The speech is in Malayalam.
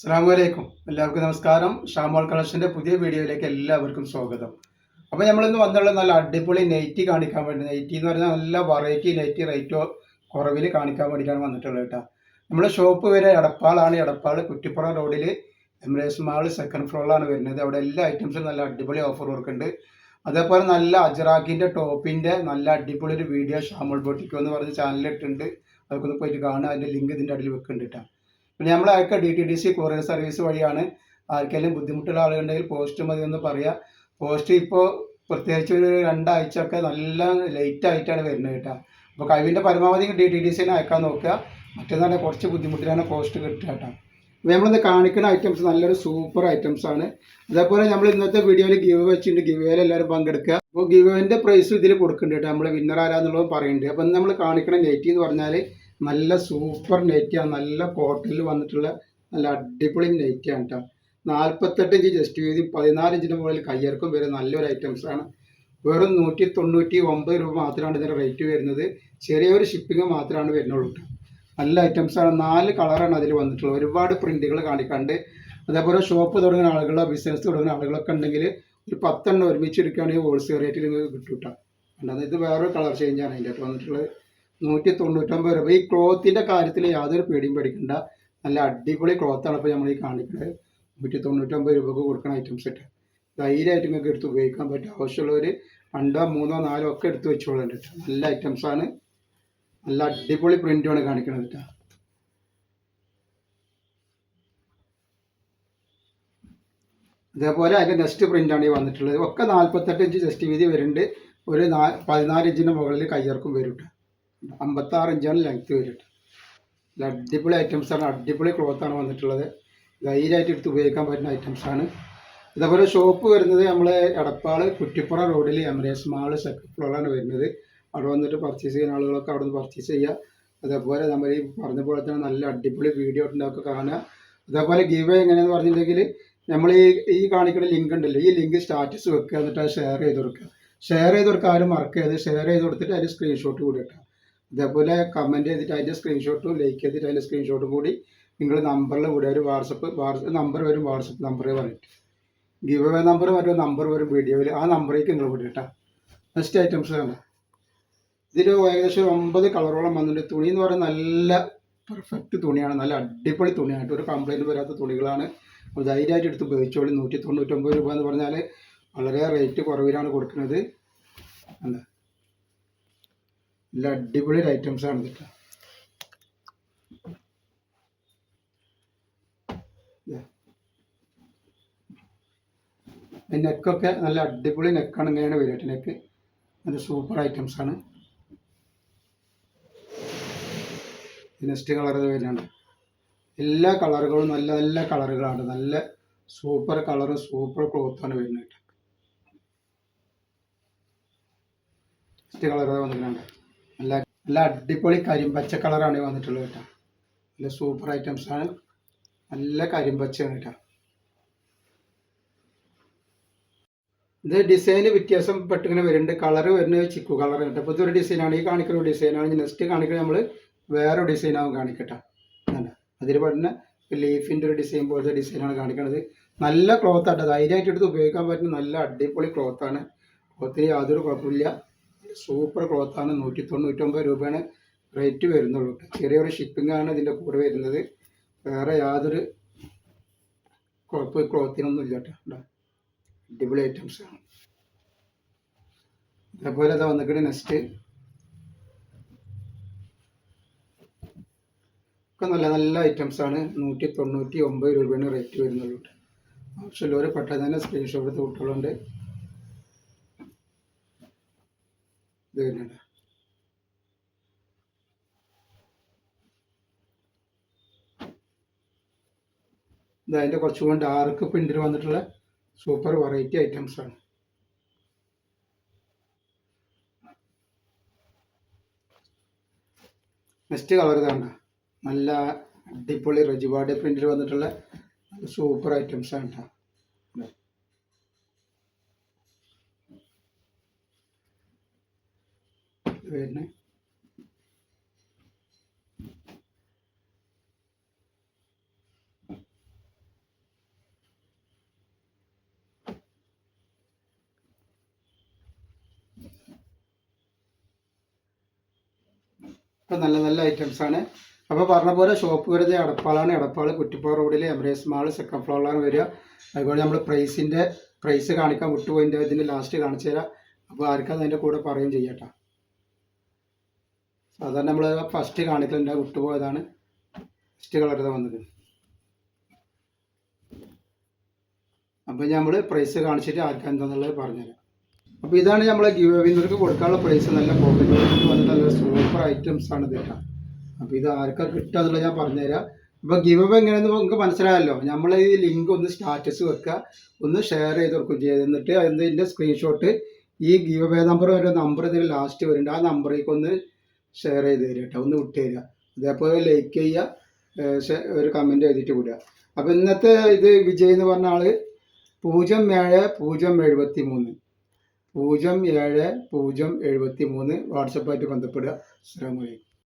അസ്സാമലൈക്കും എല്ലാവർക്കും നമസ്കാരം. ഷാമോൾ കളക്ഷന്റെ പുതിയ വീഡിയോയിലേക്ക് എല്ലാവർക്കും സ്വാഗതം. അപ്പോൾ നമ്മളിന്ന് വന്നുള്ള നല്ല അടിപൊളി നൈറ്റി കാണിക്കാൻ വേണ്ടി. നൈറ്റി എന്ന് പറഞ്ഞാൽ നല്ല വെറൈറ്റി നൈറ്റി റേറ്റോ കുറവിൽ കാണിക്കാൻ വേണ്ടിയിട്ടാണ് വന്നിട്ടുള്ളത് കേട്ടോ. നമ്മുടെ ഷോപ്പ് വരെ എടപ്പാളാണ്. എടപ്പാൾ കുറ്റിപ്പുറം റോഡിൽ എംറേസ് മാൾ സെക്കൻഡ് ഫ്ലോറിലാണ് വരുന്നത്. അവിടെ എല്ലാ ഐറ്റംസും നല്ല അടിപൊളി ഓഫർ കൊടുക്കുന്നുണ്ട്. അതേപോലെ നല്ല അജറാക്കിന്റെ ടോപ്പിന്റെ നല്ല അടിപൊളി ഒരു വീഡിയോ ഷാമോൾ ബോട്ടിക്കോ എന്ന് പറഞ്ഞ ചാനലിൽ ഇട്ടിട്ടുണ്ട്. അതൊക്കെ ഒന്ന് പോയിട്ട് കാണുക. അതിന്റെ ലിങ്ക് ഇതിന്റെ അടിയിൽ വെക്കുന്നുണ്ട് കേട്ടോ. പിന്നെ അയക്കുക D T D C courier service വഴിയാണ് ആർക്കെങ്കിലും ബുദ്ധിമുട്ടുള്ള ആളുകളുണ്ടെങ്കിൽ പോസ്റ്റ് മതി എന്ന് പറയാം. പോസ്റ്റ് ഇപ്പോൾ പ്രത്യേകിച്ച് ഒരു രണ്ടാഴ്ച ഒക്കെ നല്ല ലേറ്റ് ആയിട്ടാണ് വരുന്നത് കേട്ടോ. അപ്പോൾ കഴിവിന്റെ പരമാവധി ഡി ടി ഡി സിനെ അയക്കാൻ നോക്കുക. മറ്റേതാണ് കുറച്ച് ബുദ്ധിമുട്ടിലാണ് പോസ്റ്റ് കിട്ടുക കേട്ടോ. നമ്മളിന്ന് കാണിക്കുന്ന ഐറ്റംസ് നല്ലൊരു സൂപ്പർ ഐറ്റംസ് ആണ്. അതേപോലെ നമ്മൾ ഇന്നത്തെ വീഡിയോയിൽ ഗിവ് വെച്ചിട്ടുണ്ട്. ഗിവേയിൽ എല്ലാവരും പങ്കെടുക്കുക. അപ്പോൾ ഗിവേന്റെ പ്രൈസ് ഇതിൽ കൊടുക്കുന്നുണ്ട് കേട്ടോ. നമ്മൾ വിന്നർ ആരാന്നുള്ളതും പറയുന്നുണ്ട്. അപ്പോൾ നമ്മൾ കാണിക്കുന്ന നെറ്റി എന്ന് പറഞ്ഞാൽ നല്ല സൂപ്പർ നെറ്റിയാണ് നല്ല കോട്ടണിൽ വന്നിട്ടുള്ള നല്ല അടിപൊളി നെറ്റിയാണ് കേട്ടോ നാൽപ്പത്തെട്ട് ഇഞ്ച് ജസ്റ്റ് വീതി പതിനാല് ഇഞ്ചിന് മുകളിൽ കയ്യേർക്കും വരെ നല്ലൊരു ഐറ്റംസ് ആണ്. വെറും നൂറ്റി തൊണ്ണൂറ്റി ഒമ്പത് രൂപ മാത്രമാണ് ഇതിന്റെ റേറ്റ് വരുന്നത്. ചെറിയൊരു ഷിപ്പിംഗ് മാത്രമാണ് വരുന്നുള്ളൂ കേട്ടോ നല്ല ആണ്. നാല് കളറാണ് അതിൽ വന്നിട്ടുള്ളത്. ഒരുപാട് പ്രിന്റുകൾ കാണിക്കാണ്ട്. അതേപോലെ ഷോപ്പ് തുടങ്ങുന്ന ആളുകളോ ബിസിനസ് തുടങ്ങുന്ന ആളുകളൊക്കെ ഉണ്ടെങ്കിൽ ഒരു പത്തെണ്ണം ഒരുമിച്ച് എടുക്കുകയാണെങ്കിൽ ഹോൾസെയിൽ റേറ്റിൽ നിങ്ങൾക്ക് കിട്ടും കേട്ടോ അല്ലാതെ ഇത് വേറൊരു കളർ ചേഞ്ചാണ് അതിന്റെ അകത്ത് വന്നിട്ടുള്ളത്. നൂറ്റി തൊണ്ണൂറ്റൊമ്പത് രൂപ. ഈ ക്ലോത്തിന്റെ കാര്യത്തിൽ യാതൊരു പേടിയും പേടിക്കണ്ട. നല്ല അടിപൊളി ക്ലോത്താണ് ഇപ്പോൾ നമ്മൾ ഈ കാണിക്കുന്നത് നൂറ്റി തൊണ്ണൂറ്റൊമ്പത് രൂപക്ക് കൊടുക്കുന്ന ഐറ്റംസ് ഇട്ട്. ധൈര്യമായിട്ട് നിങ്ങൾക്ക് എടുത്ത് ഉപയോഗിക്കാൻ പറ്റും. ആവശ്യമുള്ളവർ രണ്ടോ മൂന്നോ നാലോ ഒക്കെ എടുത്ത് വെച്ചോളാം കേട്ടോ. നല്ല ആണ്. നല്ല അടിപൊളി പ്രിന്റുമാണ് കാണിക്കുന്നത് കേട്ടോ. അതേപോലെ അതിന്റെ നെക്സ്റ്റ് പ്രിന്റാണ് ഈ വന്നിട്ടുള്ളത്. ഒക്കെ നാൽപ്പത്തെട്ട് ഇഞ്ച് ജസ്റ്റ് വീതി വരുന്നുണ്ട്. ഒരു നാ പതിനാല് ഇഞ്ചിന്റെ മുകളിൽ കയ്യിറക്കും വരും കേട്ടോ. അമ്പത്താറ് ഇഞ്ചാണ് ലെങ്ത് വരിട്ട് ഇത് അടിപൊളി ഐറ്റംസ് ആണ്. അടിപൊളി ക്ലോത്ത് ആണ് വന്നിട്ടുള്ളത്. ധൈര്യമായിട്ട് എടുത്ത് ഉപയോഗിക്കാൻ പറ്റുന്ന ഐറ്റംസ് ആണ്. ഇതേപോലെ ഷോപ്പ് വരുന്നത് നമ്മൾ എടപ്പാൾ കുറ്റിപ്പുറ റോഡിൽ എമറേസ് മാൾ സെക്കൻഡ് ഫ്ലോറാണ് വരുന്നത്. അവിടെ വന്നിട്ട് പർച്ചേസ് ചെയ്യുന്ന ആളുകളൊക്കെ അവിടെ നിന്ന് പർച്ചേസ് ചെയ്യുക. അതേപോലെ നമ്മൾ ഈ പറഞ്ഞ പോലെ തന്നെ നല്ല അടിപൊളി വീഡിയോ ഉണ്ടാക്കുക കാണുക. അതേപോലെ ഗീവ് എങ്ങനെയാണെന്ന് പറഞ്ഞിട്ടുണ്ടെങ്കിൽ നമ്മൾ ഈ ഈ കാണിക്കുന്ന ലിങ്ക് ഉണ്ടല്ലോ. ഈ ലിങ്ക് സ്റ്റാറ്റസ് വെക്കുക എന്നിട്ട് അത് ഷെയർ ചെയ്ത് കൊടുക്കുക. ഷെയർ ചെയ്ത് കൊടുക്കുക ആരും മറക്കരുത്. ഷെയർ ചെയ്ത് കൊടുത്തിട്ട് അതിൽ സ്ക്രീൻഷോട്ട് കൂടി ഇട്ടാൽ അതേപോലെ കമന്റ് ചെയ്തിട്ട് അതിന്റെ സ്ക്രീൻഷോട്ടും ലൈക്ക് ചെയ്തിട്ട് അതിന്റെ സ്ക്രീൻഷോട്ടും കൂടി നിങ്ങൾ നമ്പറിൽ വിടുക ഒരു വാട്സപ്പ് വാട്സപ്പ് നമ്പർ വരും വാട്സപ്പ് നമ്പർ പറഞ്ഞിട്ട്. ഗിവ് അവേ നമ്പർ മറ്റോ നമ്പർ വരും വീഡിയോയിൽ ആ നമ്പറേക്ക് നിങ്ങൾ വിടുക നെക്സ്റ്റ് ഐറ്റംസ് ആണ്. ഇതിൽ ഏകദേശം ഒമ്പത് കളറോളം വന്നിട്ടുണ്ട്. തുണി എന്ന് പറയുന്നത് നല്ല പെർഫെക്റ്റ് തുണിയാണ്. നല്ല അടിപൊളി തുണിയാണ് ഒരു കംപ്ലൈന്റ് വരാത്ത തുണികളാണ്. അപ്പോൾ ധൈര്യമായിട്ട് എടുത്ത് ഉപയോഗിച്ചോളി. നൂറ്റി തൊണ്ണൂറ്റൊമ്പത് രൂപ എന്ന് പറഞ്ഞാൽ വളരെ റേറ്റ് കുറവിലാണ് കൊടുക്കുന്നത്. എന്താ? നല്ല അടിപൊളി ഐറ്റംസ് ആണ് കേട്ടോ നെക്കൊക്കെ നല്ല അടിപൊളി നെക്കാണ് ഇങ്ങനെയാണ് വരിക നെക്ക് നല്ല സൂപ്പർ ഐറ്റംസ് ആണ്. നെക്സ്റ്റ് കളർ വരുന്നുണ്ട്. എല്ലാ കളറുകളും നല്ല നല്ല കളറുകളാണ് നല്ല സൂപ്പർ കളറും സൂപ്പർ ക്ലോത്താണ് വരുന്നത് നെക്സ്റ്റ് കളർ വന്നിട്ടുണ്ട് നല്ല നല്ല അടിപൊളി കരിമ്പച്ച കളറാണ് വന്നിട്ടുള്ളത് കേട്ടോ. നല്ല സൂപ്പർ ഐറ്റംസ് ആണ്. നല്ല കരിമ്പച്ചയാണ് കേട്ടോ. ഇത് ഡിസൈന് വ്യത്യാസം പെട്ടിങ്ങനെ വരുന്നുണ്ട്. കളർ വരുന്നത് ചിക്കു കളർ കേട്ടോ. അപ്പോൾ ഇതൊരു ഡിസൈനാണ് ഈ കാണിക്കുന്ന ഡിസൈനാണ് നെക്സ്റ്റ് കാണിക്കുന്നത് നമ്മൾ വേറെ ഡിസൈനാവും കാണിക്കട്ടെ അതിൽ പറഞ്ഞ ലീഫിന്റെ ഒരു ഡിസൈൻ പോലത്തെ ഡിസൈനാണ് കാണിക്കുന്നത് നല്ല ക്ലോത്ത് ആട്ടോ. ധൈര്യമായിട്ട് എടുത്ത് ഉപയോഗിക്കാൻ പറ്റുന്ന നല്ല അടിപൊളി ക്ലോത്താണ് ഒത്തിരി യാതൊരു കുഴപ്പമില്ല. സൂപ്പർ ക്ലോത്താണ് നൂറ്റി തൊണ്ണൂറ്റൊമ്പത് രൂപയാണ് റേറ്റ് വരുന്നുള്ളൂ. ചെറിയൊരു ഷിപ്പിംഗ് ആണ് ഇതിന്റെ കൂടെ വരുന്നത്. വേറെ യാതൊരു കുഴപ്പ ക്ലോത്തിനൊന്നും ഇല്ല കേട്ടോ? അടിപൊളി ഐറ്റംസ് ആണ്. അതേപോലെ അതാ വന്നിട്ട് നെക്സ്റ്റ് ഒക്കെ നല്ല നല്ല ഐറ്റംസ് ആണ്. നൂറ്റി തൊണ്ണൂറ്റി ഒമ്പത് രൂപയാണ് റേറ്റ് വരുന്നുള്ളൂ. ആവശ്യമുള്ളവർ പെട്ടെന്ന് തന്നെ സ്ക്രീൻഷോട്ട് എടുത്ത് കുട്ടികളുണ്ട് ഇത് വരുന്നുണ്ട് ഇത് അതിന്റെ കുറച്ചുകൂടി ഡാർക്ക് പ്രിന്റിൽ വന്നിട്ടുള്ള സൂപ്പർ വെറൈറ്റി ഐറ്റംസ് ആണ്. നെക്സ്റ്റ് കളർ ഇതാണ്. നല്ല അടിപൊളി റെജിവാഡ് പ്രിന്റിൽ വന്നിട്ടുള്ള സൂപ്പർ ഐറ്റംസ് ആണ് കേട്ടോ വരുന്നത് ഇപ്പം നല്ല നല്ല ഐറ്റംസ് ആണ്. അപ്പോൾ പറഞ്ഞ പോലെ ഷോപ്പ് വരുന്നത് എടപ്പാളാണ്. എടപ്പാൾ കുറ്റിപ്പാറ റോഡിൽ എമറേസ് മാൾ സെക്കൻഡ് ഫ്ലോറിലാണ് വരിക. അതുപോലെ നമ്മൾ പ്രൈസിന്റെ പ്രൈസ് കാണിക്കാൻ വിട്ടുപോയിന്റെ അതിന്റെ ലാസ്റ്റ് കാണിച്ചു തരാം അപ്പോൾ ആർക്കും അതിന്റെ കൂടെ പറയുകയും ചെയ്യാം സാധാരണ നമ്മൾ ഫസ്റ്റ് കാണിക്കലുണ്ട് വിട്ടുപോയതാണ് ഫസ്റ്റ് കളർ വന്നത്. അപ്പോൾ നമ്മൾ പ്രൈസ് കാണിച്ചിട്ട് ആർക്കാൻ എന്താണെന്നുള്ളത് പറഞ്ഞുതരാം. അപ്പോൾ ഇതാണ് നമ്മൾ ഗിവ് വിന്നർക്ക് കൊടുക്കാനുള്ള പ്രൈസ് നല്ല പോക്കറ്റ് നല്ല സൂപ്പർ ഐറ്റംസ് ആണ് ഇതൊക്കെ അപ്പോൾ ഇത് ആർക്കാ കിട്ടുക എന്നുള്ളത് ഞാൻ പറഞ്ഞുതരാം. അപ്പോൾ ഗിവ് എങ്ങനെയെന്ന് നിങ്ങൾക്ക് മനസ്സിലായല്ലോ. നമ്മൾ ഈ ലിങ്ക് ഒന്ന് സ്റ്റാറ്റസ് വെക്കുക. ഒന്ന് ഷെയർ ചെയ്ത് കൊടുക്കും ചെയ്ത് എന്നിട്ട് അതിന്റെ സ്ക്രീൻഷോട്ട് ഈ ഗിവ് നമ്പർ ഒരു നമ്പർ ഇതിൽ ലാസ്റ്റ് വരുന്നുണ്ട്. ആ നമ്പറേക്ക് ഒന്ന് ഷെയർ ചെയ്ത് തരിക കേട്ടോ. ഒന്ന് വിട്ട് തരിക. അതേപോലെ ലൈക്ക് ചെയ്യുക ഒരു കമന്റ് എഴുതിയിട്ട് വിടുക. അപ്പോൾ ഇന്നത്തെ ഇത് വിജയ് എന്ന് പറഞ്ഞ ആൾ പൂജ്യം ഏഴ് പൂജ്യം എഴുപത്തി മൂന്ന് പൂജ്യം ഏഴ് പൂജ്യം എഴുപത്തി മൂന്ന് വാട്സപ്പായിട്ട് ബന്ധപ്പെടുക. അസ്സാം വലൈക്കും